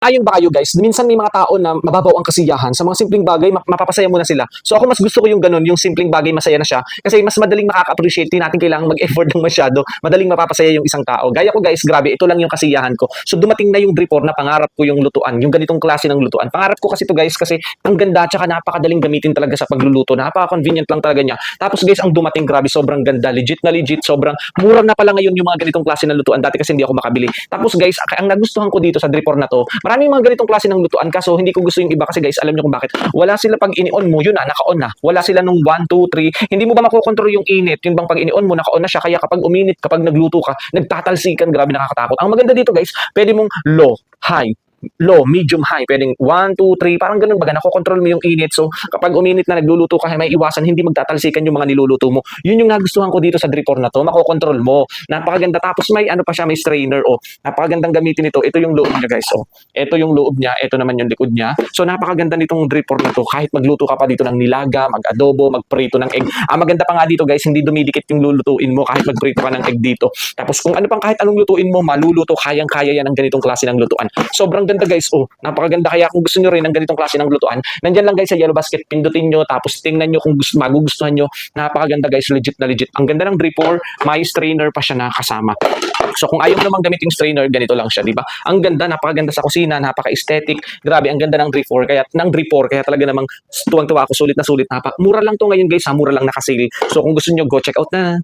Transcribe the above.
Ayon ba kayo guys, minsan may mga tao na mababaw ang kasiyahan sa mga simpleng bagay, map- mapapasaya mo na sila. So ako mas gusto ko yung ganun, yung simpleng bagay masaya na siya kasi mas madaling makaka-appreciate, di natin kailangan mag-effort ng masyado, madaling mapapasaya yung isang tao. Gaya ko guys, grabe, ito lang yung kasiyahan ko. So dumating na yung report na pangarap ko yung lutuan, yung ganitong klase ng lutuan. Pangarap ko kasi to guys kasi ang ganda tsaka napakadaling gamitin talaga sa pagluluto. Napaka-convenient lang talaga niya. Tapos guys, ang dumating grabe, sobrang ganda, legit na legit, sobrang mura na pala ngayon yung mga ganitong klase ng lutuan. Dati kasi hindi ako makabili. Tapos guys, ang nagustuhan ko dito sa report na to, maraming mga ganitong klase ng lutuan kaso hindi ko gusto yung iba kasi guys, alam niyo kung bakit. Wala sila pag ini-on mo, yun na, naka-on na. Wala sila nung 1, 2, 3. Hindi mo ba makokontrol yung init? Yun bang pag ini-on mo, naka-on na siya. Kaya kapag uminit, kapag nagluto ka, nagtatalsikan, grabe nakakatakot. Ang maganda dito guys, pwede mong low, high, low, medium, high. Pwedeng 1, 2, 3, parang ganun baga, nakokontrol mo yung init. So, kapag uminit na nagluluto ka, may iwasan, hindi magtatalsikan yung mga niluluto mo. Yun yung nagustuhan ko dito sa dripper na to, makokontrol mo. Napakaganda. Tapos may ano pa siya, may strainer. Oh, napakagandang gamitin ito. Ito yung loob niya guys. Oh, ito yung loob niya, ito naman yung likod niya. So, napakaganda nitong dripper na to. Kahit magluto ka pa dito ng nilaga, mag-adobo, magprito ng egg. Ah, maganda pa nga dito guys, hindi dumidikit yung lulutuin mo kahit magprito ka ng egg dito. Tapos kung ano pang kahit anong lutuin mo, maluluto, kayang-kaya yan ng ganitong klase ng lutuan. Sobrang ganda guys, oh, napakaganda. Kaya kung gusto nyo rin ng ganitong klase ng lutuan, nandyan lang guys sa Yellow Basket, pindutin nyo, tapos tingnan nyo kung gusto, magugustuhan nyo. Napakaganda guys, legit na legit. Ang ganda ng dripper, may strainer pa siya na kasama. So kung ayaw naman gamitin yung strainer, ganito lang siya, di ba? Ang ganda, napakaganda sa kusina, napaka-aesthetic. Grabe, ang ganda ng dripper, kaya ng dripper, kaya talaga namang tuwang-tuwa ako, sulit na sulit. Napak. Mura lang to ngayon guys, ha, mura lang nakasale. So kung gusto nyo, go check out na.